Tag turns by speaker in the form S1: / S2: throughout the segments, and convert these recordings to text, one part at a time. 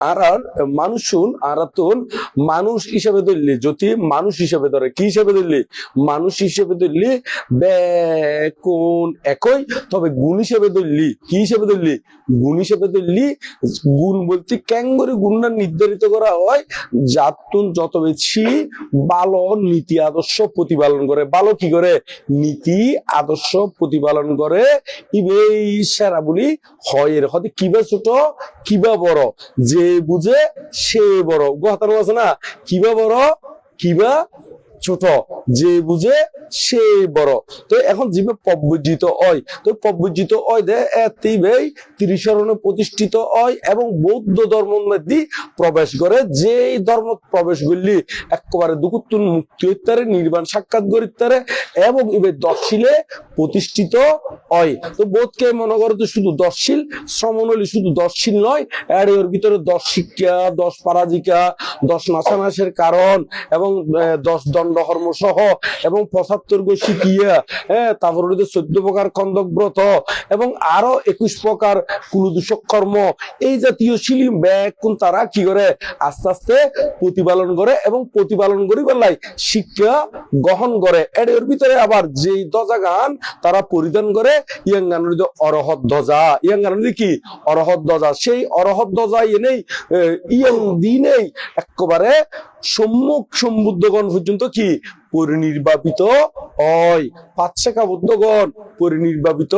S1: আর মানুষুন, Arathoon, মানুষ হিসাবে ধরলি যদি মানুষ হিসাবে ধরে। কি হিসাবে ধরলি? মানুষ হিসাবে ধরলে কোন একই, তবে গুণ হিসাবে ধরলি। কি হিসাবে ধরলি? গুণ হিসাবে ধরলি, গুণ বলতে ক্যাঙ্গরে গুণটা নির্ধারিত করা হয় যাতুন যত বেশি ভালো নীতি আদর্শ প্রতিপালন করে। ভালো কি করে? নীতি আদর্শ প্রতিপালন করে। ইবেই সেরা বলি হয় এর। হতে কিবা ছোট, কিবা বড়। যে বুঝে সে বড়। গোহাতার আছে না? কিবা বড় কিবা ছোট, যে বুঝে সে বড়। তো এখন জীবে পব্বজিত হয় তো পব্বজিত হয় দে এতেই বেই ত্রিশরণে প্রতিষ্ঠিত হয় এবং বৌদ্ধ ধর্ম মধ্যে প্রবেশ করে। যে ধর্ম প্রবেশ করলি একেবারে দুকুত্তুন মুক্তি হইতারে নির্বাণ সাক্ষাৎ করিতারে এবং এবার দশশিলে প্রতিষ্ঠিত হয় তো বোধকে মনে করো তো শুধু দশশীল শ্রমণলী শুধু দশশীল নয় আর এর ভিতরে দশ শিক্ষা, দশ পরাজিকা, দশ নাচানাশের কারণ এবং দশ দশ দণ্ডকর্ম সহ এবং পঁচাত্তর গো হ্যাঁ তারপর হইল চোদ্দ প্রকার খন্দক ব্রত এবং আরও একুশ প্রকার কুলদূষক কর্ম। এই জাতীয় শিলিম ব্যাগ কোন তারা কি করে? আস্তে আস্তে প্রতিপালন করে এবং প্রতিপালন করি বেলায় শিক্ষা গ্রহণ করে। এর ভিতরে আবার যেই ধ্বজা গান তারা পরিধান করে ইয়াং গান হইল অরহত ধ্বজা। ইয়াং গান কি? অরহত ধ্বজা। সেই অরহত ধ্বজা এনেই ইয়াং দিনেই একেবারে সম্মুখ সম্বুদ্ধগণ পর্যন্ত কি? পরিনির্বাপিত হয়। পাচ্ছেকা বুদ্ধগণ পরিনির্বাপিত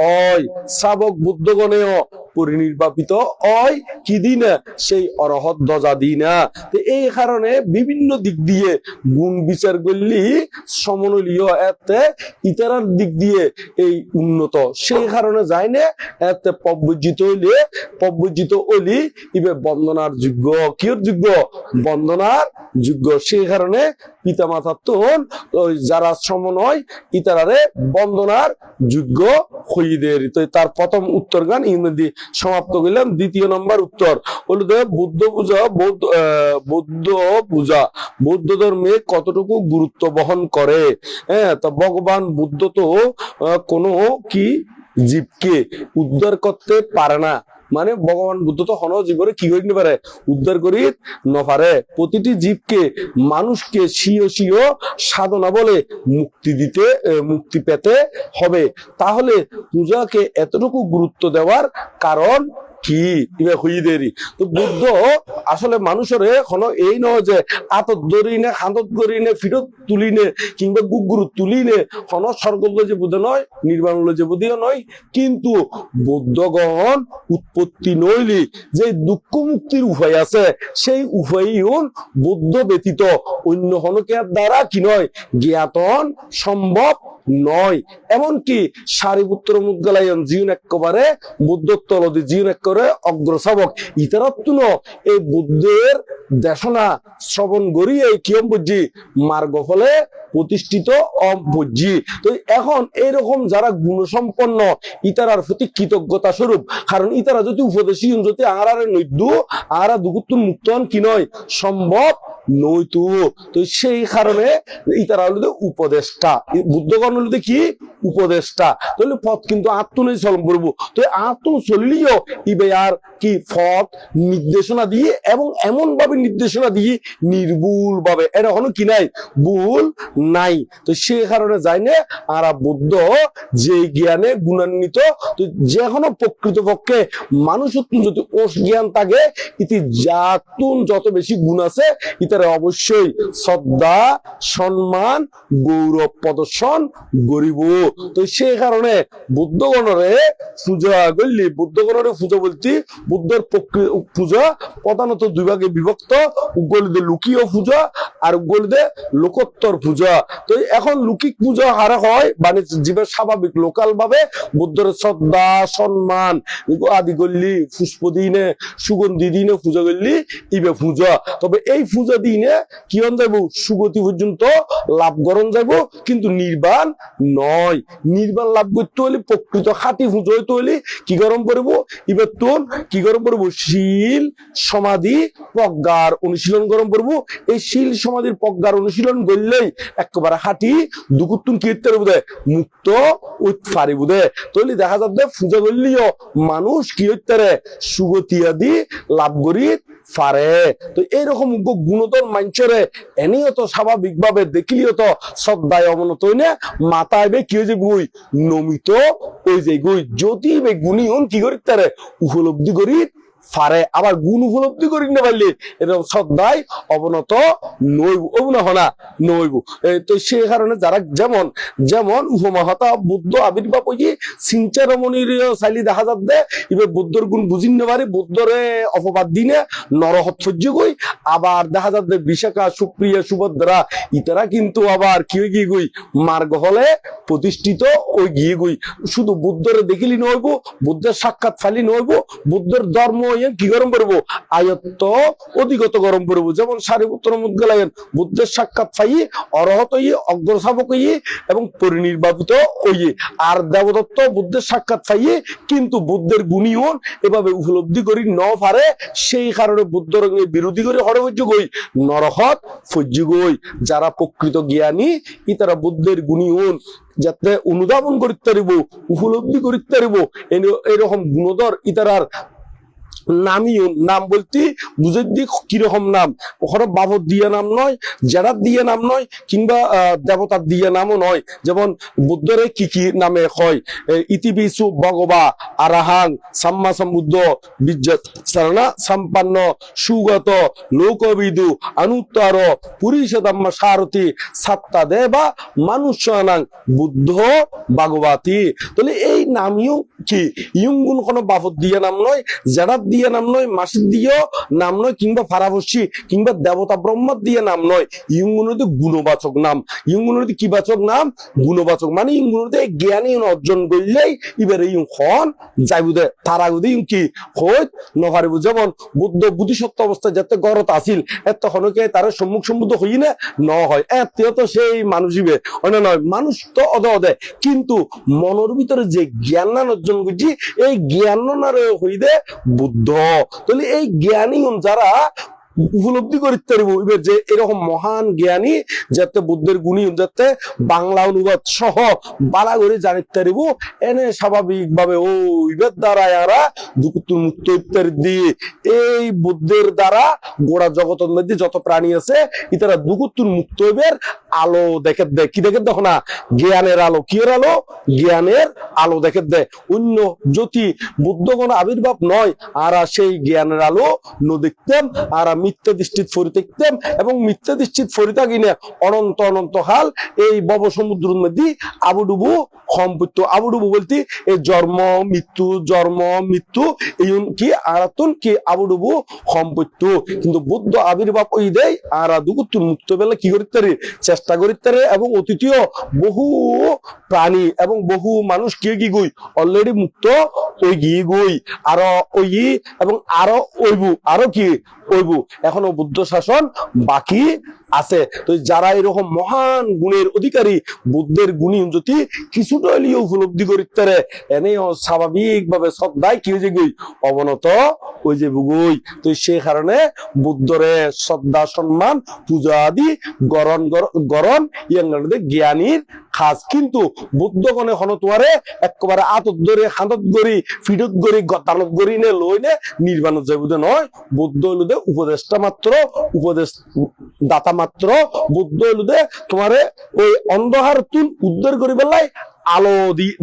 S1: হয়। শ্রাবক বুদ্ধগণেও পরিনির্বাপিত হয়। কি দিন? সেই অরহত ধ্বজা দিনা। তো এই কারণে বিভিন্ন দিক দিয়ে গুণ বিচার করলি সমনলীয় এতে, ইতারার দিক দিয়ে এই উন্নত। সেই কারণে যায় না, এতে পব্বজিত হইলে পব্বজিত অলি ইবে বন্দনার যোগ্য। কিয়র যোগ্য? বন্দনার যোগ্য। সেই কারণে পিতা তোন ওই যারা সমনয় ইতারারে বন্দনার যোগ্য হইদের তো তার প্রথম উত্তর গান ইংরেজি সমাপ্ত করলাম। দ্বিতীয় নম্বর উত্তর হলো বুদ্ধ পূজা, বৌদ্ধ বৌদ্ধ পূজা। বৌদ্ধ ধর্মে কতটুকু গুরুত্ব বহন করে? হ্যাঁ তো ভগবান বুদ্ধ তো কোনো কি জীবকে উদ্ধার করতে পারে না। মানে ভগবান বুদ্ধ তো হন জীবনে কি করিতে পারে? উদ্ধার করি নপারে প্রতিটি জীবকে মানুষকে সিও সিও সাধনা বলে মুক্তি দিতে মুক্তি পেতে হবে। তাহলে পূজাকে এতটুকু গুরুত্ব দেওয়ার কারণ কি? দেরি তো বুদ্ধ আসলে এই নয় যে আতত হাতত ফিরত কিংবা গুগুরু যে বুদ্ধ নয় যে নয় কিন্তু বৌদ্ধগণ উৎপত্তি নইলি যে দুঃখ মুক্তির উপায় আছে, সেই উপায়ও বুদ্ধ ব্যতীত অন্য হনকের দ্বারা কি নয় জ্ঞাতন সম্ভব নয়। এমনকি সারিপুত্র মুদগালায়ন জীবন একেবারে বুদ্ধত্বলদি জীবন একেবারে অগ্রসাবক ইতারত্ব এই বুদ্ধের দেশনা শ্রবণ এই কিয়ম বুঝি মার্গ ফলে প্রতিষ্ঠিত অবুঝি তো এখন এইরকম যারা গুণসম্পন্ন, ইতারার প্রতি কৃতজ্ঞতা স্বরূপ কারণ ইতারা যদি উপদেশী যদি আহারে নৈদ্য, আহারা দুগুত্তুন মুক্ত হন কি নয়? সম্ভব নইতু তো সেই কারণে ইতারা হলো উপদেষ্টা। বুদ্ধগণ হলো কি? উপদেষ্টা। তাহলে পথ কিন্তু আত্মনই চলন করব। তো আত্ম চললিও ইবে আর কি পথ নির্দেশনা দিয়ে এবং এমন ভাবে নির্দেশনা দিয়ে নির্ভুল ভাবে এটা হলো কি নাই? ভুল নাই। তো সে কারণে যাই না, আর বুদ্ধ যে জ্ঞানে গুণান্বিত। তো যে কোনো প্রকৃত পক্ষে মানুষ যদি ওষ জ্ঞান থাকে, ইতি যাতুন যত বেশি গুণ আছে, ইতারে অবশ্যই শ্রদ্ধা, সম্মান, গৌরব প্রদর্শন গরিব তো সেই কারণে বুদ্ধগণরে পূজা করলি, বুদ্ধগণরে পূজা বলতে বুদ্ধের পূজা, প্রধানত দুই ভাগে বিভক্ত উগলিতে লুকীয় পূজা আর উগলিতে লোকোত্তর পূজা। তো এখন লুকিক পূজা হারে হয় মানে জীবের স্বাভাবিক লোকাল ভাবে, বুদ্ধের শ্রদ্ধা, সম্মান আদি করলি পুষ্প দিনে, সুগন্ধি দিনে পূজা করলি ইবে পূজা। তবে এই পূজা দিনে কি হন যাইব? সুগতি পর্যন্ত লাভ করণ যাইব, কিন্তু নির্বাণ নয়। নির্বাণ লাভ করতে হলে প্রকৃত খাঁটি পুজো হইতে হলে কি গরম করব? এবার তোর কি গরম করব শীল সমাধি প্রজ্ঞার অনুশীলন গরম করব এই শীল সমাধির প্রজ্ঞার অনুশীলন করলেই একেবারে হাঁটি দুকুতুন কীর্তের বোধে, মুক্ত উৎফারি বোধে। তৈলি দেখা যাবে পূজা করলেও মানুষ কি হইতে সুগতি আদি লাভ করি পারে তো এইরকম গুণতর মাঞ্চরে এনেও তো স্বাভাবিকভাবে দেখিলিও তো শ্রদ্ধায় অবনত হইনে মাথায় বে কি হয়েছে গুই? নমিত ওই যে গুই। যদি বে গুণী হন কি করি তারে উপলব্ধি করি পারে আবার গুণ উপলব্ধি করি না পারলে। এরকম শ্রদ্ধায় অবনত নইব অবনহ না নইব তো সে কারণে যারা যেমন যেমন উপমহাতা বুদ্ধ আবির্ভাব হইয়ে সিঞ্চারমণির চাইলি দেখা যাবে এবার বুদ্ধর গুণ বুঝিন না পারে, বুদ্ধরে অপবাদ দিনে নরহত সহ্য কই। আবার দেখা যাবে বিশাখা, সুপ্রিয়া, সুভদ্রা, ইতারা কিন্তু আবার কি হয়ে গিয়ে গই? মার্গ হলে প্রতিষ্ঠিত ওই গিয়ে গই। শুধু বুদ্ধরে দেখিলি নইব বুদ্ধের সাক্ষাৎ ফালি নইব বুদ্ধের ধর্ম ইয়ে কি গরম করব আয়ত্ত অধিগত গরম করব যেমন সারিপুত্র মুদগলায়ন, বুদ্ধের সাক্ষাৎ পাই অরহত ইয়ে অগ্রসাবক ইয়ে এবং পরিনির্বাপিত ওইয়ে আর দেবদত্ত বুদ্ধের সাক্ষাৎ পাইয়ে কিন্তু বুদ্ধের গুণীয়ন এভাবে উপলব্ধি করি ন পারে সেই কারণে বুদ্ধর বিরোধী করে হরভজ্য গই, নরহত ফজ্য গই। যারা প্রকৃত জ্ঞানী, ই তারা বুদ্ধের গুণীয়ন, যাতে অনুধাবন করিতে পারিব, উপলব্ধি করিতে পারিব। এরকম গুণধর ইতারার নামিও নাম বলতে বুঝে দি কীরকম নাম। ওখানে বাবর নাম নয় জেরার নাম নয়, কিংবা দেবতার নামও নয়। যেমন বুদ্ধরে কি কি নামে হয় ইতিবিসু ভগবা, আরাহাং, সাম্মা বিজ্জত, সারণা সম্পন্ন, সুগত, লোকবিদু, অনুত্তর, পুরীষদাম্ম, সারথি, সাত্তা দেবা মানুষানাং বুদ্ধ, ভাগবতী। তাহলে এই নামিও কি? ইয়ুঙ্গুন কোনো বাবদ দিয়ে নাম নয়, জেরাত দিয়ে নাম নয় মাসিদ দিয়েও নাম নয়, কিংবা ফারাবসী, কিংবা দেবতা ব্রহ্মার দিয়ে নাম নয়। ইয়ুঙ্গুনতে গুণবাচক নাম। ইয়ুঙ্গুনতে কি বাচক নাম? গুণবাচক মানে ইয়ুঙ্গুনতে জ্ঞানী অর্জন করলেই এবারে ইয়ুং খন যাইবুদে তারা গুদি ইয়ুং কি? হইত নহারিব যেমন বুদ্ধ বুদ্ধিসত্ত্ব অবস্থায় যাতে গরত আসিল এত হনকে তার সম্মুখ সম্মুখ হই না ন হয়। এতেও তো সেই মানুষইবে অন্য নয়, মানুষ তো অদে অদে কিন্তু মনের ভিতরে যে জ্ঞান অর্জন করছি এই জ্ঞান হইদে বুদ্ধ। তাহলে এই জ্ঞানী যারা উপলব্ধি করতে পারব। এবার যে এরকম মহান জ্ঞানী, যাতে বুদ্ধের গুণী, যাতে বাংলা অনুবাদ সহ বালা করে জানিতে পারব, এনে স্বাভাবিক ভাবে ও ইবের দ্বারা এরা দুকুত্তু মুক্ত ইত্যাদি দিয়ে এই বুদ্ধের দ্বারা গোড়া জগতের মধ্যে যত প্রাণী আছে, ইতারা দুকুত্তুর মুক্ত হইবের আলো দেখে দেয়। কি দেখে দেখো না? জ্ঞানের আলো। কি আলো? জ্ঞানের আলো দেখে দেয়। অন্য জ্যোতি বুদ্ধ কোনো আবির্ভাব নয়, আর সেই জ্ঞানের আলো ন দেখতেম আর মিথ্যা দৃষ্টিত ফরি দেখতেম এবং মিথ্যা দৃষ্টিত ফরি থাকিনে অনন্ত অনন্ত হাল এই বব সমুদ্রের মধ্যে আবুডুবু সম্পত্য আবুডুবু বলতে এই জন্ম, মৃত্যু জন্ম, মৃত্যু এই কি আরাতুন কি আবুডুবু সম্পত্য কিন্তু বুদ্ধ আবির্ভাব ওই দেয় আর দুগুত্তর মুক্ত বেলা কি করিতে চেষ্টা করিতে এবং অতীতীয় বহু প্রাণী এবং বহু মানুষ কি কি গই? অলরেডি মুক্ত ওই গিয়ে গই। আরও ওই এবং আরও ওইবু আরও কি ওইবু এখনও বুদ্ধ শাসন বাকি। আছে। তো যারা এরকম মহান গুণের অধিকারী, বুদ্ধের গুণী, যদি কিছুটা হলেও উপলব্ধি করিতে এনেও স্বাভাবিক ভাবে শ্রদ্ধায় কি হয়েছে গই অবনত ওই যে বুগুই তো সে কারণে বুদ্ধরে শ্রদ্ধা, সম্মান, পূজা আদি গরণ গরণ ইয়াঙ্গানদের জ্ঞানীর খাস। কিন্তু বুদ্ধগণে হনতোয়ারে একেবারে আতত ধরে হাতত গড়ি ফিডত গড়ি গতানত গড়ি নে, লই নে, নির্বাণত যাইবুদে নয়, বুদ্ধ হইলুদে উপদেশটা মাত্র, উপদেশ দাতা মাত্র বুদ্ধ হইলুদে তোমারে ওই অন্ধহার তুল উদ্ধার করি বেলায় আলো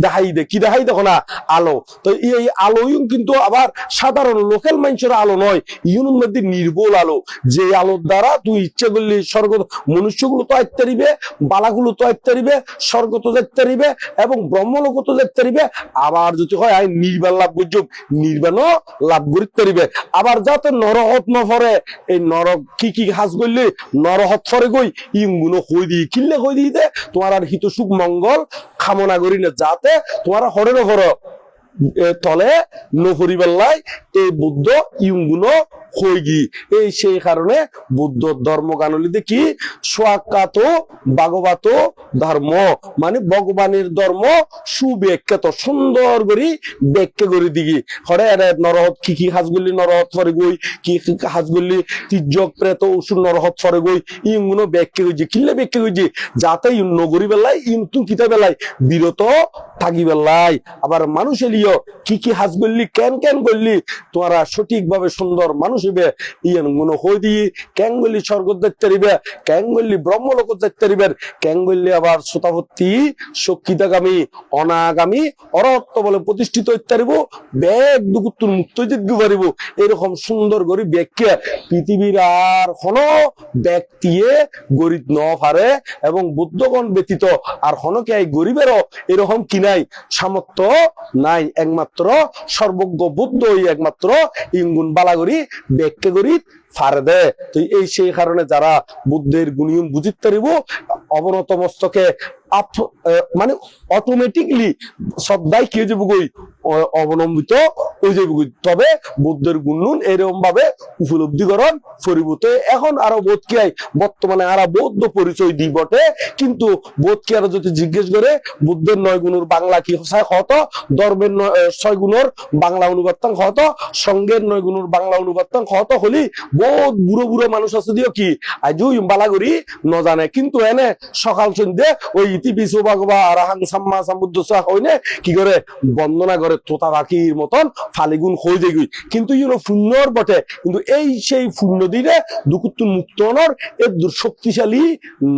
S1: দেখাই দে, কি দেখাই দেখো না? আলো। তো এই আলো কিন্তু আবার সাধারণ লোকাল মানুষের আলো নয়, ইউনের মধ্যে নির্বল আলো। যে আলোর দ্বারা তুই ইচ্ছে করলি স্বর্গ, মনুষ্যগুলো তো আইতে পারিবে বালাগুলো তো আইতে পারিবে স্বর্গ তো পারিবে এবং ব্রহ্মলোক তো যেতে পারিবে আবার যদি হয় আই নির্বাণ লাভ করছ, নির্বাণও লাভ করিতে পারিবে আবার যাতে নরহত ন নফরে এই নরক কি কি হাজ করলি? নরহত ফরে গই ইংগুলো হই দি কিনলে হই দিতে তোমার আর হিত সুখ মঙ্গল কামনা করি না যাতে তোমার হরের হর তলে নহরি বেল্লাই এই বুদ্ধ ইউগুলো হয়ে গি। এই সেই কারণে বুদ্ধ ধর্ম গানলিতে কি? সোয়াকাত ভাগবত ধর্ম। মানে ভগবানের ধর্ম সুব্যাখ্যাত, সুন্দর করে ব্যাখ্যা করে দিগি। হরে নরহত, কি কি হাজগুলি নরহত ফরে গই? কি কি হাজগুলি তির্যক প্রেত ওষুধ নরহত ফরে গই? ইগুলো ব্যাখ্যা করছি কিল্লে ব্যাখ্যা করছি যাতে নগরী বেলায় ইন্তু কিতা বেলায় বিরত থাকি বেলায়। আবার মানুষ এলিও কি কি হাজ করলি কেন কেন করলি? তোমরা সঠিকভাবে সুন্দর মানুষ হইবে ইয়েনগুলো হই দিয়ে বললি স্বর্গ দেখতে পারিবে কেন বললি ব্রহ্মলোক দেখতে কেন বললি আবার শ্রোতাভর্তি শক্তিতাগামী অনাগামী অরত্ব বলে প্রতিষ্ঠিত হইতে পারিব ব্যাগ দুকুত্তুর মুক্ত জিততে পারিব। এরকম সুন্দর করে ব্যাখ্যা পৃথিবীর আর কোন ব্যক্তিয়ে গরিব ন পারে এবং বুদ্ধগণ ব্যতীত আর হনকে এই গরিবেরও এরকম কি নাই? সামর্থ্য নাই। একমাত্র সর্বজ্ঞ বুদ্ধই একমাত্র ইঙ্গুন বালাগরি ব্যাখ্যা করি ফারে দে। তো এই সেই কারণে যারা বুদ্ধের গুণিয়ম বুঝিতে পারিব অবনত মস্তকে মানে অটোমেটিকলি শ্রদ্ধায় কি যাব গই অবলম্বিত হয়ে যাব। তবে বুদ্ধের গুণনুন এরকম ভাবে উপলব্ধিকরণ পরিবর্তে এখন আরও বোধ কি বর্তমানে আরও বৌদ্ধ পরিচয় দিই বটে। কিন্তু বোধ কি আরও যদি জিজ্ঞেস করে, বুদ্ধের নয় গুণের বাংলা কি হসায় হত ধর্মের ছয় গুণের বাংলা অনুবাদতাং হত সঙ্গের নয় গুণের বাংলা অনুবাদতাং হত হলি? বহুত বুড়ো বুড়ো মানুষ আছে দিও কি? আজও বালাগুড়ি ন জানে কিন্তু এনে সকাল সন্ধ্যে ওই ইতি বিশু বাগবা আরাহাং সাম্মা সাম্বুদ্ধ হইনে কি করে বন্দনা করে তোতা পাখির মতন ফালিগুন হয়ে যাই কিন্তু ইউনো শূন্যর বটে। কিন্তু এই সেই শূন্য দিলে দুকুত্তু মুক্ত এর দূর শক্তিশালী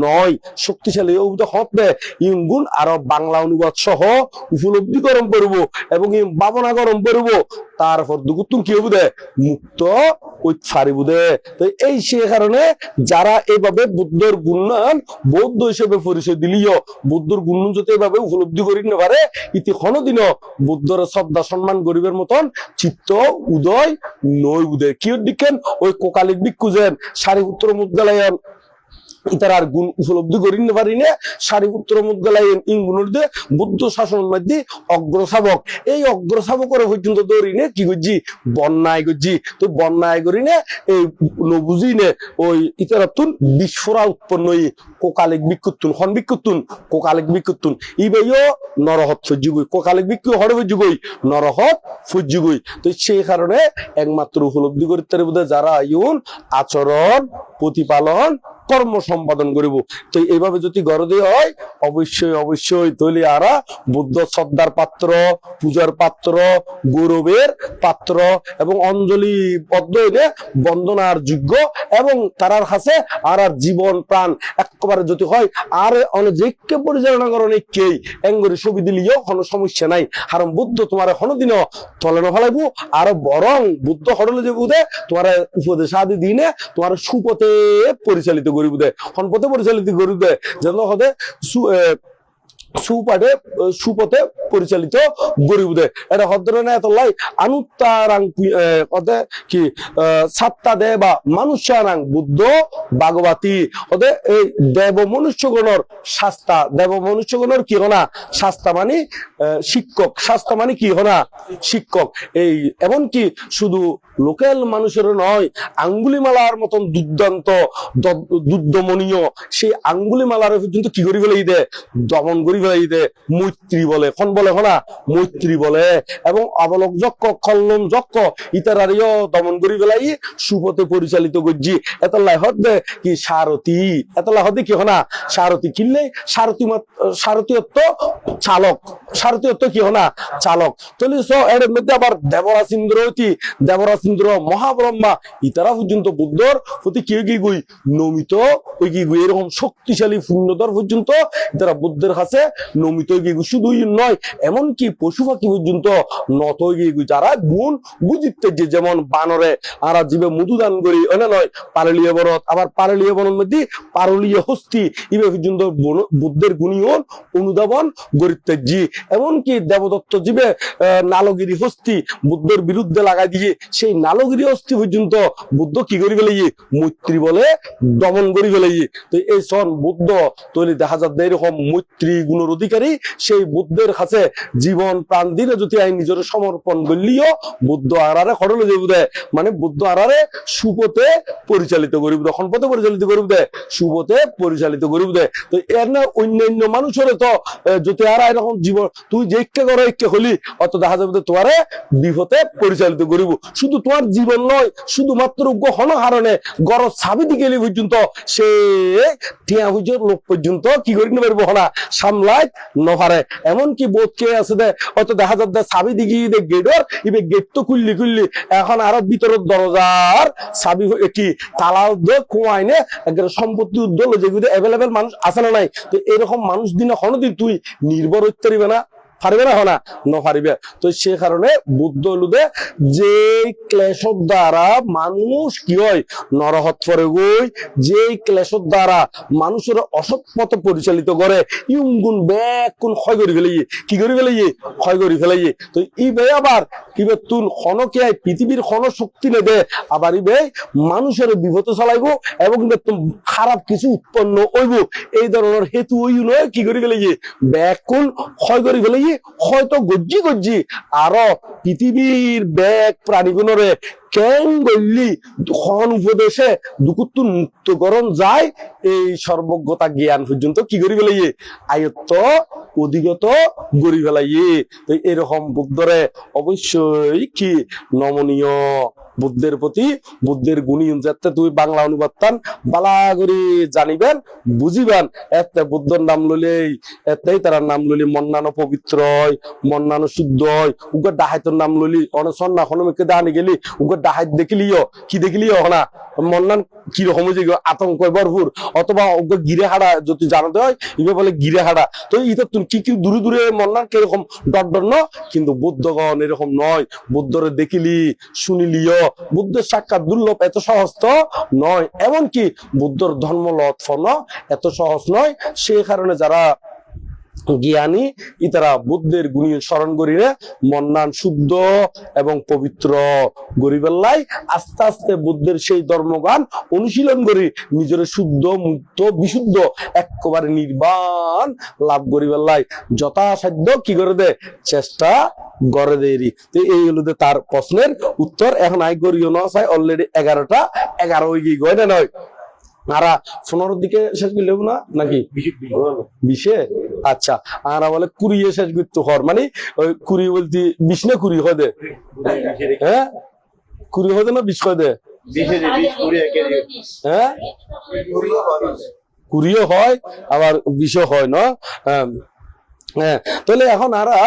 S1: নয়। শক্তিশালী হতে ইঙ্গুন আরও বাংলা অনুবাদ সহ উপলব্ধি গরম করব এবং ভাবনা গরম করব তারপর দুকুত্তুম কি হবু মুক্ত দে। তো এই সে কারণে যারা এভাবে বুদ্ধর গুণান বৌদ্ধ হিসেবে পরিচয় দিলিও, বুদ্ধর গুণ যদি এভাবে উপলব্ধি করি না পারে, ইতি কোনদিনও বুদ্ধর শ্রদ্ধা, সম্মান, গরিবের মতন চিত্ত, উদয় নই উদয়। কি দিকেন ওই কোকালিক ভিক্ষু যেন, সারিপুত্র মুদ্রালয়ন ইতার আর গুণ উপলব্ধি করি না পারি না। মুদ্রালয়ন ইঙ্গুনের দিয়ে বুদ্ধ শাসনের মধ্যে অগ্রশাবক এই অগ্রশাবকের পর্যন্ত নে, কি করছি? বন্যায় করছি। তো বন্যায় করি এই নে, ওই ইতারাতুন বিস্ফোরা উৎপন্ন কোকালিক বিক্ষুতুন হন বিক্ষুতুন কোকালিক বিক্ষুতুন ইবেইও নরহত সহ্যুগই কোকালিক বিক্ষু হরে সহ্যুগই নরহত সহ্যুগই তো সেই কারণে একমাত্র উপলব্ধি করতে যারা ইউন আচরণ, প্রতিপালন কর্ম সম্পাদন করিব। তো এইভাবে যদি গরদে হয়, অবশ্যই অবশ্যই তৈলি আরা, বুদ্ধ শ্রদ্ধার পাত্র, পূজার পাত্র, গৌরবের পাত্র এবং অঞ্জলি বদ্ধ হইলে বন্দনার যোগ্য এবং তারার কাছে আর আর জীবন, প্রাণ একেবারে যদি হয়, আর অনেক যেকে পরিচালনা করেন কেই এঙ্গরি ছবি দিলিও কোনো সমস্যা নাই। কারণ বুদ্ধ তোমার কোনোদিনও তলে না ফেলাইবো, আর বরং বুদ্ধ হরলে যে বুধে তোমার উপদেশ আদি দিনে তোমার সুপথে পরিচালিত করিব দে হনপথে পরিচালিত করিব দে যেন হতে সু- এ, সুপাঠে সুপথে পরিচালিত গরিব দে এটা এত লাই আনুত্তারাং কি সাত্তা দে বা মানুষারাং বুদ্ধ ভাগবতী। এই দেব মনুষ্যগণর শাস্তা দেব মনুষ্যগণর কি হনা? শাস্তা মানে শিক্ষক। শাস্তা মানে কি হনা? শিক্ষক। এই এমনকি শুধু লোকাল মানুষেরও নয়, আঙ্গুলিমালার মতন দুর্দান্ত দুর্দমনীয়। সেই আঙ্গুলিমালার পর্যন্ত কি করি ফেলাই দে দমন করি ফেলাই দে মৈত্রী বলে। কোন বলে হনা? মৈত্রী বলে। এবং অবলক যক্ষ কল্লম যক্ষ, ইতারারিও দমন করি ফেলাই সুপথে পরিচালিত করছি। এত লাহত দে কি সারথী? এত লাহতে কি হনা? সারথী কিনলে সারথী মাত- চালক। সারথীয়ত্ব কি হনা? চালক। তাহলে এর মধ্যে আবার দেবরাজ ইন্দ্রতি দেবরাজ ইন্দ্র মহাব্রহ্মা ইতারা পর্যন্ত বুদ্ধর প্রতি কি কি গুই নমিত ওই কি গুই এরকম শক্তিশালী পুণ্যদর পর্যন্ত তারা বুদ্ধের কাছে নমিত গুই। শুধুই নয়, এমনকি পশু পাখি পর্যন্ত নত গিয়ে গুই। যারা গুণ বুঝিতে যে যেমন বানরে, আরা জীবে মধু দান করি এনে নয়, পারলীয় বরত, আবার পারলীয় বনের মধ্যে পারলীয় হস্তি, ইবে পর্যন্ত বুদ্ধের গুণীয়ন, অনুধাবন গরিত্যাজি এমনকি দেবদত্ত জীবে নালগিরি হস্তি বুদ্ধের বিরুদ্ধে লাগাই দিয়ে সেই নালগিরি অস্থি পর্যন্ত বুদ্ধ কি করি ফেলাই মৈত্রী বলে দমন করি ফেলাই তো এই সন বুদ্ধ তৈরি দেখা যাচ্ছে এরকম মৈত্রী গুণের অধিকারী, সেই বুদ্ধের কাছে জীবন প্রাণ দিলে যদি আই নিজের সমর্পণ করলিও, বুদ্ধ আরারে খড়লে যাইব দে। মানে বুদ্ধ আরারে সুপথে পরিচালিত করিব দে। পথে পরিচালিত করিব দে, সুপথে পরিচালিত করিব দে। তো এর না অন্যান্য মানুষের তো যদি আর এরকম জীবন, তুই যে ইচ্ছে করো ইচ্ছে হলি, অত দেখা যাবে যে তোমারে বিপথে পরিচালিত করিব। শুধু তোমার জীবন নয়, শুধুমাত্র গহন হারণে গড় সাবিতি গেলি পর্যন্ত, সে টিয়া হুজুর লোক পর্যন্ত কি করি না পারব হনা সামলাই নহারে এমনকি বোধ কে আছে দে, অত দেখা যাবে সাবি দিকে দে গেটর ইবে গেট তো খুললি খুললি, এখন আরও ভিতরের দরজার সাবি কি তালা উদ্যোগ কুয়াইনে একদম সম্পত্তি উদ্যোগ যেগুলো অ্যাভেলেবেল মানুষ আছে না নাই। তো এরকম মানুষ দিনে হনদিন তুই নির্ভর হইতে পারিবে না। পারিবে না হনা? নপারিবে তো সে কারণে বুদ্ধ লুদে যে ক্লেশর দ্বারা মানুষ কি হয় নরহত পরে গই যে ক্লেশর দ্বারা মানুষের অসৎ পথে পরিচালিত করে ইউগুন ব্যাকুন ক্ষয় করে ফেলাই কি করে ফেলাই ক্ষয় করে ফেলাই তো ই বে আবার কিবে তুন ক্ষণকে আই পৃথিবীর ক্ষণ শক্তি নে দে আবার ইবে মানুষের বিপদ চালাইবো এবং খারাপ কিছু উৎপন্ন হইব। এই ধরনের হেতু ওই নয়, কি করে ফেলাই ব্যাকুল ক্ষয় করে ফেলাই হয়তো গজ্জি গজ্জি আরও পৃথিবীর ব্যাগ প্রাণীগুলোরে কেন গল্লি খন উপদেশে দুকুত্তু মুক্তকরণ যায়। এই সর্বজ্ঞতা জ্ঞান পর্যন্ত কি করি ফেলাইয়ে আয়ত্ত অধিগত গড়ি ফেলাইয়ে এরকম বুদ্ধরে অবশ্যই কি নমনীয় বুদ্ধের প্রতি, বুদ্ধের গুণী যাতে তুই বাংলা অনুবাদ তান বালা করে জানিবেন, বুঝিবেন, এতে বুদ্ধর নাম লইলেই, এতেই তারা নাম লইলি মন্নানো পবিত্র হয় মন্নানো শুদ্ধ হয় উগর ডাহাইতর নাম লইলি অনসন না দানি গেলি, উগর ডাহাইত দেখিলিও, কি দেখিলিও, হনা? মন্নান কি রকম হয়েছে আতঙ্ক ভরপুর। অথবা গিরে হাড়া যদি জানাতে হয়, ইবে বলে গিরে হাড়া তো ইতে তুমি কি কি দূরে দূরে মন্নান কীরকম ডট ডট ন? কিন্তু বুদ্ধগণ এরকম নয়। বুদ্ধরে দেখিলি, শুনিলিও। বুদ্ধের সাক্ষাৎ দুর্লভ এত সহজ তো নয়। এমনকি বুদ্ধর ধর্ম লৎফন এত সহজ নয়। সেই কারণে যারা জ্ঞানী, ইতারা বুদ্ধের গুণী স্মরণ করিলে মন্নান শুদ্ধ এবং পবিত্র গরিবেল্লাই আস্তে আস্তে বুদ্ধের সেই ধর্মগান অনুশীলন করি, নিজের শুদ্ধ, মুক্ত, বিশুদ্ধ একেবারে নির্বাণ লাভ করিবেল্লাই যথাসাধ্য কি করে দে? চেষ্টা গড়ে দেরি তো এই হলো তার প্রশ্নের উত্তর। এখন আই করিও না, চাই অলরেডি এগারোটা। এগারো গিয়ে গয় না নয়। আরা পনেরোর দিকে শেষ করলেও না? নাকি? বিশে? আচ্ছা। আর বলে কুড়িয়ে শেষ করতে হর। মানে ওই কুড়ি বলতে বিশ না কুড়ি হদে দে। হ্যাঁ? কুড়ি হদে দে না বিশ হদে হ্যাঁ? কুড়িও হয়। আবার বিশও হয় না? হ্যাঁ হ্যাঁ তাহলে এখন আরা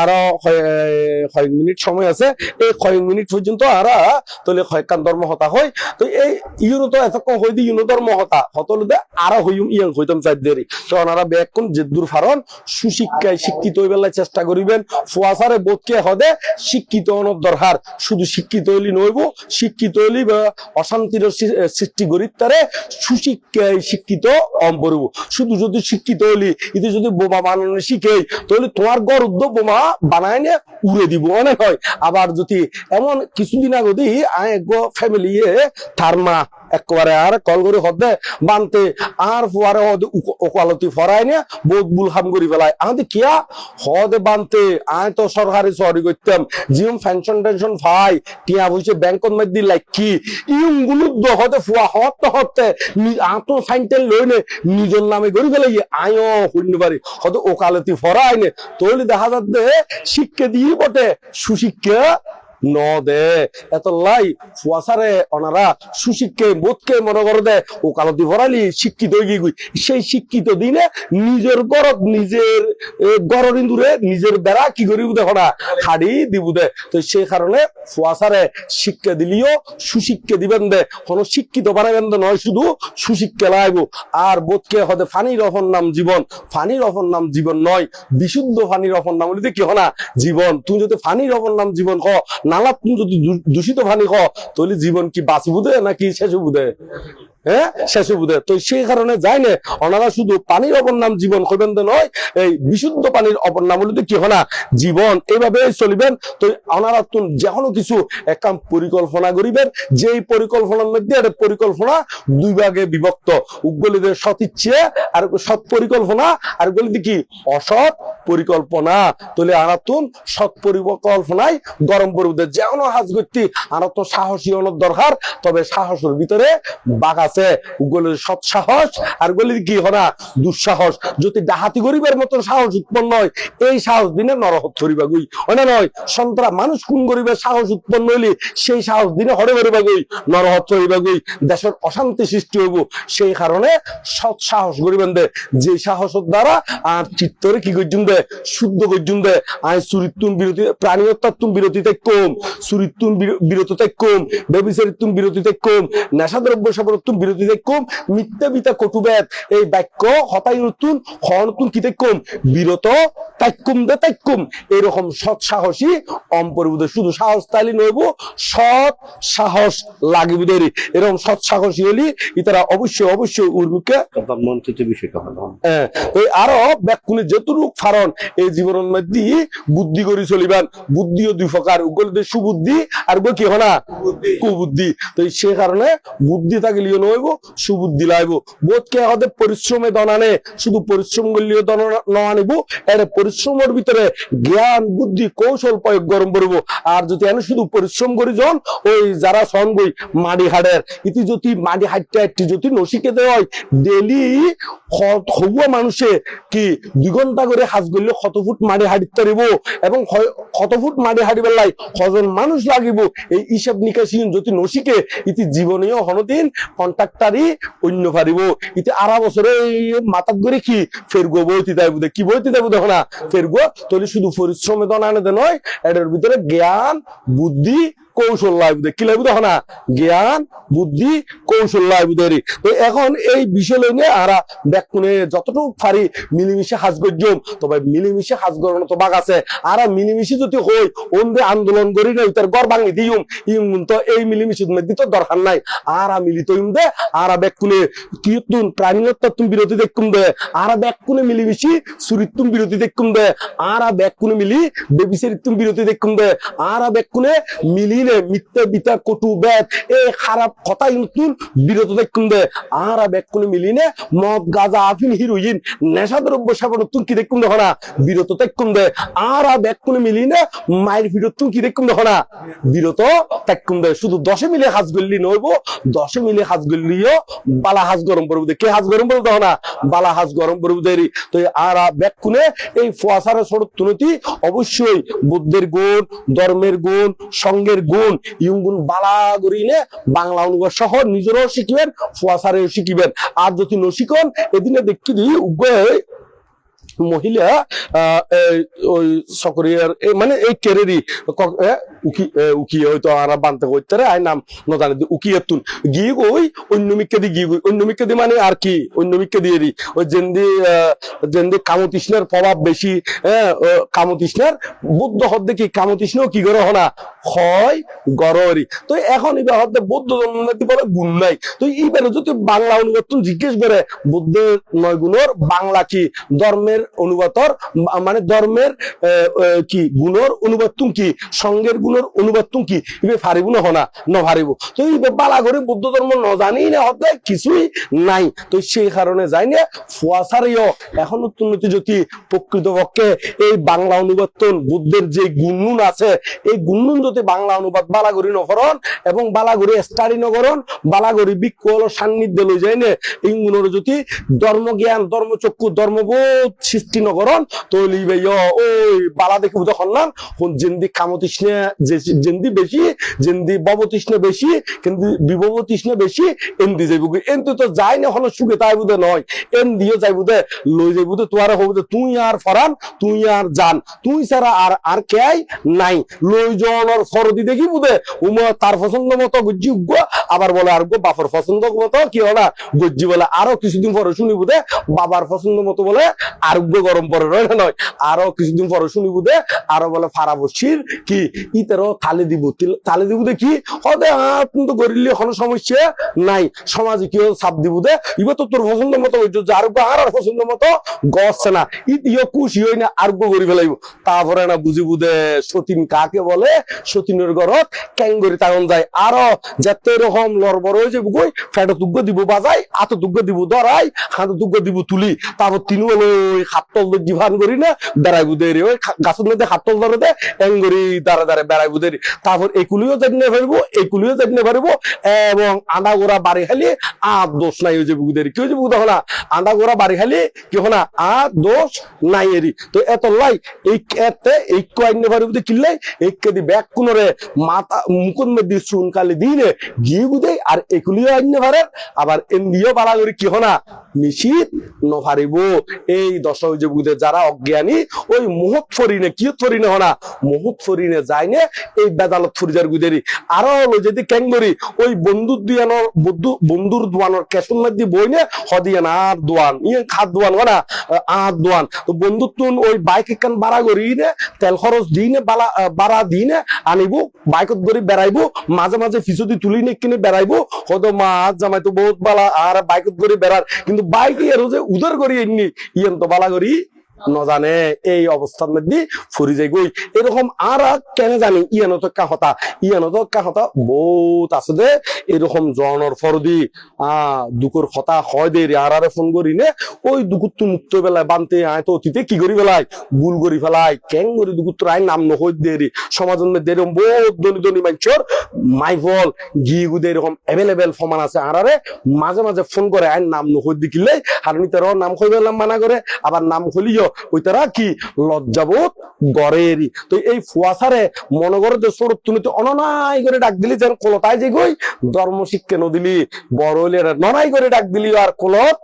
S1: আরও কয়- কয়েক মিনিট সময় আছে। এই কয়েক মিনিট পর্যন্ত আরা, তাহলে কয়েকখান ধর্ম হতা হয় তো এই ইউনো তো এতক্ষণ হই দি ইউনো ধর্ম হতা। হতলতে আরও হইম ইয়াং হইতাম চাই দেরি। তো ওনারা ব্যাকুন জেদ্দুর ফারণ সুশিক্ষায় শিক্ষিত হই বেলায় চেষ্টা করিবেন। ফুয়াশারে বোধকে হদে শিক্ষিত অনব দরকার শুধু শিক্ষিত হইলি নইব, শিক্ষিত হইলি অশান্তির সৃষ্টি করিত তারে সুশিক্ষায় শিক্ষিত অম পড়ব শুধু যদি শিক্ষিত হইলি, ইতি যদি বোবা বানানো শিখে তাহলে তোমার গড় উদ্যোগ বোমা বানায় নিয়ে উড়ে দিব, অনেক হয়। আবার যদি এমন কিছুদিন আগে ফ্যামিলি তার মা একেবারে আর কল করে হদে, বানতে আর ফুয়ারে হদে ওকালতি ফরাই নিয়ে বহুত বুল হাম করি ফেলায় আমাদের কিয়া? হদে বানতে, আয় তো সরকারি সরি করতাম জিম পেনশন টেনশন ভাই টিয়া বসে ব্যাংকত মধ্যে লাইকি ইউমগুলো হদে ফুয়া হতে হতে আত ফাইনটেল লই নে, নিজের নামে করি ফেলাই আয়ও শুনতে পারি হয়তো ওকালতি ফরাই নে, তৈলি দেখা যাচ্ছে শিক্ষা দিয়ে বটে, সুশিক্ষা ন দে এত লাই ওনারা সুশিক্ষে, বোধকে মনে করে ওকালতি ফরালি শিক্ষিত সেই শিক্ষিত দিনে নিজের গরত নিজের গরর ইন্দুরে নিজের বেড়া কি করি দিব দে। তো সেই কারণে শিক্ষা দিলিও, সুশিক্ষা দিবেন দে। কোনো শিক্ষিত বানাবেন দে, নয় শুধু সুশিক্ষা লাইব। আর বোধকে হতে ফানির অপর নাম জীবন। ফানির অপর নাম জীবন নয়, বিশুদ্ধ ফানির অপর নাম কি হনা জীবন। তুমি যদি ফানির অপর নাম জীবন ক নালা তুমি যদি দূষিত ভানি ক তাহলে জীবন কি বাঁচবো দেয় নাকি শেষ হবু দে? হ্যাঁ শেষে তো সেই কারণে যায় না ওনারা শুধু পানির অপর নাম জীবন নয়, এই বিশুদ্ধ পানির অপর নাম কি হয় না জীবন। এইভাবে চলিবেন। তো ওনারা যে কিছু একটা পরিকল্পনা করিবেন। পরিকল্পনার মধ্যে পরিকল্পনা দুই ভাগে বিভক্ত। উগলিদের সৎ ইচ্ছে আর সৎ পরিকল্পনা, আর গুলি কি? অসৎ পরিকল্পনা। তাহলে আনাতুন সৎ পরিকল্পনায় গরম পড়বে। যে হাজ করতে আনাতুন সাহসী হওয়ার দরকার, তবে সাহসের ভিতরে বাঘ আছে। উগলের সৎ সাহস আর গলি কি হরা দুঃসাহস। যদি ডাহাতি গরিবের মতন সাহস উৎপন্ন হয়, এই সাহস দিনে নরহত করিবা গুই। অনে নয়? সন্ত্রা মানুষ কোন গরিবের সাহস উৎপন্ন হইলে, সেই সাহস দিনে হরে করিবা গুই নরহত করিবা গুই। দেশের অশান্তি সৃষ্টি হইব। সেই কারণে সৎ সাহস করিবেন দে, যে সাহসের দ্বারা আর চিত্তরে কি করছুন দে? শুদ্ধ করছুন দে। আয় চুরিত্তুন বিরতি প্রাণী হত্যাত্তুন বিরতিতে কম। চুরিত্তুন বিরতিতে কম। বেবিচারিত্তুন বিরতিতে কম। নেশাদ্রব্য সাবরত্তুন বিরতিতে কম মিথ্যা বিতা এই বাক্য হতাই নতুন হনতুন কিতে কম? বিরত তাইকুম দে তাইকুম এরকম সৎ সাহসী অম্পরিবুদে শুধু সাহস নইব সৎ সাহস লাগিব দেরি এরকম সৎ সাহসী হলি ইতারা অবশ্যই অবশ্যই
S2: একদম মন্ত্রিত বিষয়টা হলো
S1: হ্যাঁ, এই আরও ব্যাকুনে যেতুরুক ফারণ এই জীবনের মধ্যে বুদ্ধি করি চলিবান। বুদ্ধিও দুই প্রকার উগলদের সুবুদ্ধি আর কি হনা? কুবুদ্ধি। তো সে কারণে বুদ্ধি থাকিলেও নইব সুবুদ্ধি লাইব। বোধকে আমাদের পরিশ্রমে দনানে শুধু পরিশ্রম করলেও দন আনিব, এর পরিশ্রমের ভিতরে জ্ঞান, বুদ্ধি, কৌশল প্রয়োগ গরম করব। আর যদি এনে শুধু পরিশ্রম করি যখন ওই যারা সন বই মাটি হাড়ের, ইতি যদি মাটি হাঁটতে হাঁটতে যদি নসিকে দেওয়া হয় ডেলি হবুয়া মানুষে কি দুই ঘণ্টা করে হাজ গড়লে কত ফুট মাটি হাঁটিতে পারিব এবং কত ফুট মাটি হাঁটিবার লাই কজন মানুষ লাগিব, এই হিসাব নিকাশি যদি নসিকে, ইতি জীবনেও হনদিন কন্ট্রাক্টারই অন্য পারিব ইতি আড়া বছরে মাথাত করে কি? ফেরগো বইতে যাইব কি বইতে যাইব দেখো না? ফেরগো তাহলে শুধু পরিশ্রমে তো না নয়, এটার ভিতরে জ্ঞান, বুদ্ধি কৌশল লাগবে কি লাগবে দেখো না? জ্ঞান, বুদ্ধি, কৌশল লাগবে তো এখন এই বিষয় লইনে আরা ব্যাকুনে যতটুকু পারি মিলিমিশে হাজ গজ্জম তবে মিলিমিশে হাজ গরণ তো বাগ আছে। আরা মিলিমিশে যদি হই ওন্দে আন্দোলন করি না তার গড় ভাঙি দিউম ইউম তো এই মিলিমিশে মধ্যে তো দরকার নাই। আরা মিলিত ইম দে, আরা ব্যাকুনে কিয়তুন প্রাণীয়ত্তুম বিরতি দেখকুম দে। আরা ব্যাকুনে মিলিমিশি সুরিত্তুম বিরতি দেখকুম দে। আরা ব্যাকুনে মিলি বেবিসেরিত্তুম বিরতি দেখকুম দে। আরা ব্যাকুনে মিলিনে মিথ্যা বিতা কটু বেদ এই খারাপ কথা নতুন বিরত দেখুন দে। আরা ব্যাকুনে মিলিনে মদ, গাজা আফিন হিরোইন নেশা দ্রব্য সেবন নতুন কি দেখুন দেখো না? বিরত দেখুন দে। আরা ব্যাকুনে মিলিনে মায়ের ভিড় তুন কি দেখুন দেখো না? বিরত দেখুন দে। শুধু দশে মিলে হাজ গল্লি নইব, দশে মিলে হাজ গল্লিও বালা হাজ গরম দে। কে হাজ গরম পড়ব দেখো না? বালা হাজ গরম পড়ব দেরি। তো আরা ব্যাকুনে এই ফুয়াশারের সড়ক তুনতি অবশ্যই বুদ্ধের গুণ, ধর্মের গুণ, সঙ্গের গুণ ইউং ইয়ুঙ্গুন বালা গরিনে বাংলা অনুবাদ সহ নিজেরও শিখিবেন, ফুয়াশারেও শিখিবেন। আর যদি নশিকন, এদিনে দেখি উগ্র মহিলা ওই সকরিয়ার মানে এই কেরেরি উকি এ, উকি হয়তো আর বানতে করতে রে আই নাম নজানে দি উকি এতুন। গিয়ে গই অন্য মিক্কে দি গিয়ে গই অন্য মিক্কে দি মানে আর কি? অন্য মিক্কে দিয়ে দি ওই জেন্দি জেন্দি কামতৃষ্ণের প্রভাব বেশি হ্যাঁ কামতৃষ্ণের বুদ্ধ হদ্দে কি কামতৃষ্ণও কি করে হনা? হয় গররি তো এখন এবার হদ্দে বৌদ্ধ ধর্মনীতি বলে গুণ নাই। তো এইবারে যদি বাংলা অনুবাদ জিজ্ঞেস করে বুদ্ধের নয় গুণর বাংলা কি? ধর্মের অনুবাদর মানে ধর্মের কি গুণর অনুবাদ কি? সঙ্গের গুণর অনুবাদ কি? ইবে ফারিব না হনা ন ফারিব তো এই বালা করে বুদ্ধ ধর্ম ন জানি না হতে কিছুই নাই। তো সেই কারণে যাই না ফুয়াশারিও এখন উন্নতি যদি প্রকৃতপক্ষে এই বাংলা অনুবাদন বুদ্ধের যে গুণনুন আছে, এই গুণনুন যদি বাংলা অনুবাদ বালাগরি নকরণ এবং বালাগরি স্টাডি নকরণ বালাগরি বিকল সান্নিধ্য লই যায় না এই গুণের যদি ধর্মজ্ঞান, ধর্মচক্ষু, ধর্মবোধ সৃষ্টি নকরণ তৈলি ওই বালা দেখি বুঝা হল্লাম জেন্দি কামতৃষ্ণে জেন্দি বেশি, জেন্দি ববতৃষ্ণে বেশি, কিন্তু বিভবতৃষ্ণে বেশি, এন্দি যাইব এন্দি তো যাই না হলো সুখে তাই বুধে নয় এন দিও যাই বুধে লই যাই বুধে তোয়ারে হবু তুই আর ফরান, তুই আর জান, তুই ছাড়া আর আর কেই নাই। লই জনের ফরদি দেখি বুধে উমা তার পছন্দ মতো গুজ্জি উগ্গ, আবার বলে আর গো বাপর পছন্দ মতো কি হলা গজ্জি বলে, আরও কিছুদিন পরে শুনি বুধে বাবার পছন্দ মতো বলে, আর আরোগ্য গরম পরে রয় নয়? আরও কিছুদিন পরে শুনিব দে, আরও বলে ফারা বসির কি থালে দিব। তিল- দিব দে কি? কোনো সমস্যা নাই। সমাজে দিব দে? তো তোর পছন্দ মতো আর পছন্দ মতো না। খুশি হই না ফেলাইব তারপরে না বুঝিব সতীন কাকে বলে? সতীনের ঘরত ক্যাঙ্গরি তাগন যায়। আরও যেতে এরকম লড়বড় হয়ে যাব কই? ফেটো তুগ্গ দিব বাজাই আতো দুগ্গ দিব ধরাই, হাতো দুগ্গ দিব তুলি। তারপর তিনু হলো হাতল জিভান করি না বেড়াইবু দেরি ওই গাছের মধ্যে হাতল ধরে দে দাঁড়া দাঁড়া বেড়াইবু দেরি তারপর একুলিও জানিয়ে পারব, একুলিও জানিয়ে পারব, এবং আন্দা গোড়া বাড়ি খালি, আর দোষ নাই কি হয়ে যাব দেখো না আন্দা গোড়া বাড়ি খালি, কি না আর দোষ নাই এরি। তো এত লাই এই এতে এই কয়েক পারব কিনলে এই কেদি ব্যাগ কোনরে মাথা মুকুন মধ্যে চুন কালি দিনে গিয়ে বুঝে আর একুলিও আইনে পারে, আবার এন্দিও বালা করে, কি হনা নিশিত নভারিব। এই দশ যে বুঝে যারা অজ্ঞানী, ওই মুহূর্ত ফরিনে কি ফরিনে হনা? মুহূর্ত ফরিনে যায়নে এই বেদালত ফরিজার গুদেরি। আরও হলো যদি ক্যাঙ্গরি ওই বন্ধুর দিয়ানোর বন্ধু বন্ধুর দোয়ানোর ক্যাশন মধ্যে বইনে হদিয়ান আর দোয়ান। ইয়ে খাদ দোয়ান না আর দোয়ান। তো বন্ধুর তুন ওই বাইক একান বাড়া করি নে তেল খরচ দিই নে বালা বাড়া দিই নে আনিব, বাইকত ধরে বেড়াইবো, মাঝে মাঝে ফিসুদি তুলি নে কিনে বেড়াইবো। হয়তো মাছ জামাই তো বহুত বালা, আর বাইকত করে বেড়ার। কিন্তু বাইক এর যে উদার করি এমনি ইয়েন তো বালা করি। নজানে এই অবস্থার মধ্যে ফুরি যাই গই এরকম আর কেন জানি? ইয়ানো তো কাহতা। ইয়ানো তো কাহতা বহুত আছে দে। এরকম জনের ফরদি আহ দুকুর কথা হয় দে। আর আরে ফোন করি নে ওই দুকুর তো মুক্ত বেলায় বানতে আয় তো অতীতে কি করি বেলায় গুল করি ফেলাই কেন করি দুকুর তো আয় নাম নহই দে রে সমাজের মধ্যে এরকম বহুত ধনী ধনী মানুষের মাইফল ঘি গুদে এরকম অ্যাভেলেবেল ফমান আছে আর আরে মাঝে মাঝে ফোন করে আয় নাম নহই দিকিলে আর নি তারাও নাম কইবেলাম মানা করে আবার নাম খুলিও ওই তারা কি লজ্জাবোধ গড়েরই। তো এই ফুয়াশারে মনে যে সরত তুমি তো অননাই করে ডাক দিলি যেন কলতায় যে গই ধর্ম শিক্ষা নদিলি বড় হইলে ননাই করে ডাক দিলি আর কলত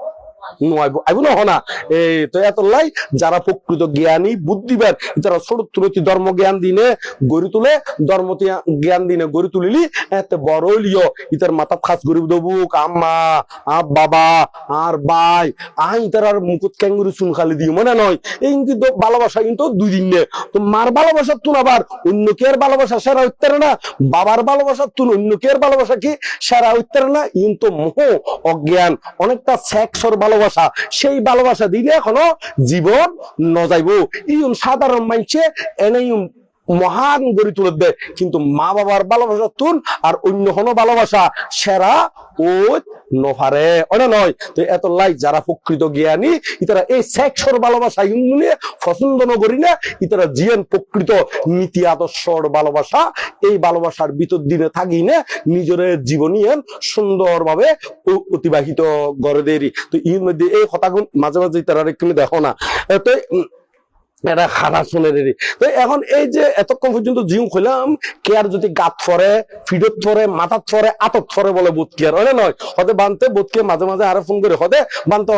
S1: যারা প্রকৃত জ্ঞানী বুদ্ধিবান যারা ধর্ম জ্ঞান দিনে গড়ি তুলে, ধর্ম জ্ঞান দিনে গড়ি তুলিলি ইতার খাস গরিব দবুক, আম্মা আ বাবা, আর আই আর ক্যাঙ্গুরি চুন খালি দিই মনে নয়। এই কিন্তু ভালোবাসা কিন্তু দুই দিন তো মার ভালোবাসা তুন আবার, অন্য কে আর ভালোবাসা সেরা উত্তর না? বাবার ভালোবাসা তুন অন্য কে আর ভালোবাসা কি সেরা উত্তর না? কিন্তু মোহ অজ্ঞান। অনেকটা সেক্সর ভালোবাসা সেই ভালোবাসা দিলে এখনও জীবন নজাইব। ইউন সাধারণ মানুষে এনেই মহান গড়ি তুলে দেয় কিন্তু মা বাবার ভালোবাসা তুন আর অন্য কোনো ভালোবাসা সেরা ও নফারে ওটা নয়, তো এত লাই যারা প্রকৃত জ্ঞানী, ইতারা এই সেক্সর ভালোবাসা ইউনিয়ে পছন্দ নগরী না, ইতারা জিয়ান প্রকৃত নীতি আদর্শর ভালোবাসা, এই ভালোবাসার ভিতর দিনে থাকি না, নিজের জীবনীয়ান সুন্দরভাবে অতিবাহিত গড়ে দেরি। তো ইর মধ্যে এই কথাগুলো মাঝে মাঝে তারা একটু দেখো না। তো এটা শুনে দেরি তো এখন এই যে এতক্ষণ পর্যন্ত যদি গাত ফরে ফিডত ফরে মাথাত ফরে আতত ফরে বলে বুধ কেয়ার হয় নয় হতে বানতে মাঝে মাঝে আরে ফোন করে হতে বানতে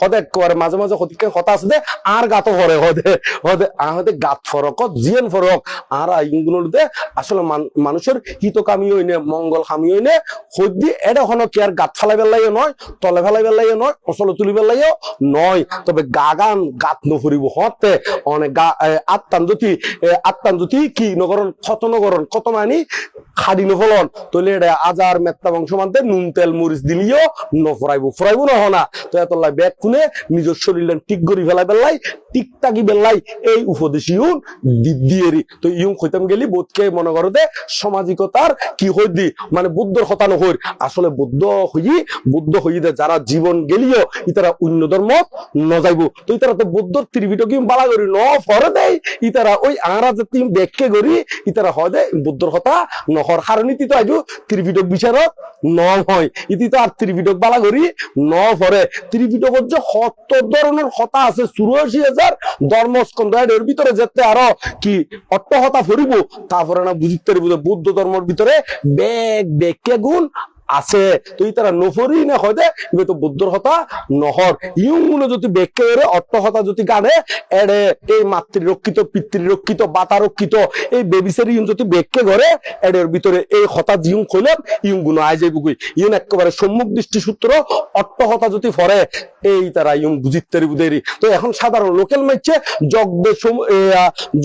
S1: হতে মাঝে মাঝে আর গাত ফরে হতে হতে আর হতে গাত ফরক জিয়েন ফরক আর ইনগুলোতে আসলে মান- মানুষের হিত কামি হইনে মঙ্গল কামি হইনে হদ্দি এটা হনো কেয়ার গাত ফেলাই বেলাইও নয় তলে ফেলাই বেলাইও নয় অচল তুলি বেলাইও নয় তবে গাগান গাত নফুরিব হতে অনেক গা এ, আত্মান যদি আত্মান যদি কি নগরণ ক্ষত নগরণ কত মানি খাদি নহলন তলে এটা আজার মেত্তা বংশ মানতে নুন তেল মরিচ দিলিও নফরাইব ফরাইব নহনা। তো এতলাই ব্যাগ খুনে নিজের শরীর ঠিক করি ফেলাই বেলাই টিকটাকি বেলাই এই উপদেশ ইউন দিদিয়েরি তো ইউন কইতাম গেলি বোধকে মনে করো দে সামাজিকতার কি হই দি মানে বুদ্ধর হতা নহর আসলে বুদ্ধ হই বুদ্ধ হই যারা জীবন গেলিও ইতারা অন্য ধর্ম নজাইব। তো ইতারা তো বুদ্ধর ত্রিপিটকি বালা করি, ন ফরে দেয় ইতারা ওই আরা যে তিন ব্যাখ্যে করি ইতারা হয় দে বুদ্ধর কথা নহর কারণ তো আজু ত্রিপিটক বিচারক ন হয়। ইতি তো আর ত্রিপিটক বালা করি, ন ফরে ত্রিপিটকত যে সত্য ধরনের কথা আছে চুরাশি হাজার ধর্মস্কন্ধ এর ভিতরে যেতে আরও কি অট্টহতা ফুরিব তারপরে না বুঝতে যে বৌদ্ধ ধর্মের ভিতরে বেগ বেগে গুণ আছে। তুই তারা নফরি না হয় ইবে তো বুদ্ধর হতা নহর ইউংগুলো যদি বেকে এরে অর্থ হতা যদি গানে এড়ে এই মাতৃরক্ষিত পিতৃরক্ষিত বাতারক্ষিত এই বেবিসের ইউন যদি বেকে ঘরে এডের ভিতরে এই হতা জিউং খইলাম ইউংগুলো আয় যাইব গুই ইউন একেবারে সম্মুখ দৃষ্টি সূত্র অর্থ হতা যদি ফরে এই তারা ইউং বুঝিতে বুঝেরি তো এখন সাধারণ লোকাল মাইছে জগদে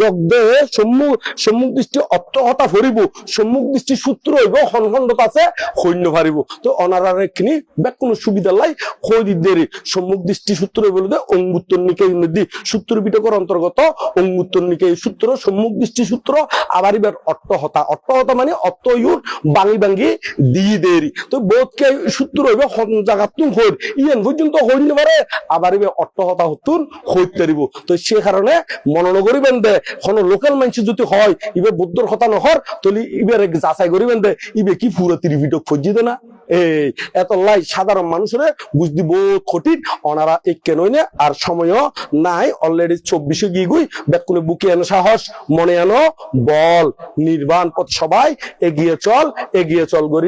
S1: জগদে সম্মুখ সম্মুখ দৃষ্টি অর্থ হতা ফরিব সম্মুখ দৃষ্টি সূত্র হইব খনখণ্ডত আছে, সৈন্য ফারিব তো অনারারে খিনি বেক কোনো সুবিধা লাই খৈ দি দেরি। সম্মুখ দৃষ্টি সূত্র অঙ্গুত্তর নিকে নদী সূত্র বিটকর অন্তর্গত অঙ্গুত্তর নিকে সূত্র, সম্মুখ দৃষ্টি সূত্র আবার এবার অর্থ হতা অর্থ হতা মানে ইউর বাঙি বাঙি দিয়ে দেরি। তো বোধকে সূত্র হইবে তুম হইর। ইয়েন পর্যন্ত হইন পারে আবার এবার অর্থ হতা হতুন হইত পারিব। তো সে কারণে মনন করিবেন দে কোন লোকাল মানুষ যদি হয়, ইবে বুদ্ধর কথা নহর, তলি ইবে যাচাই করিবেন দে, ইবে কি পুরো ত্রিপিটক ফজি দে না? এই, এত লাই সাধারণ মানুষের বুঝদি বহুত কঠিন ওনারা এই কেনই না, আর সময়ও নাই অলরেডি চব্বিশে গিয়ে গুই বেকুনে বুকে আনো সাহস, মনে আনো, বল, নির্বাণ পথ সবাই, এগিয়ে চল এগিয়ে চল গরি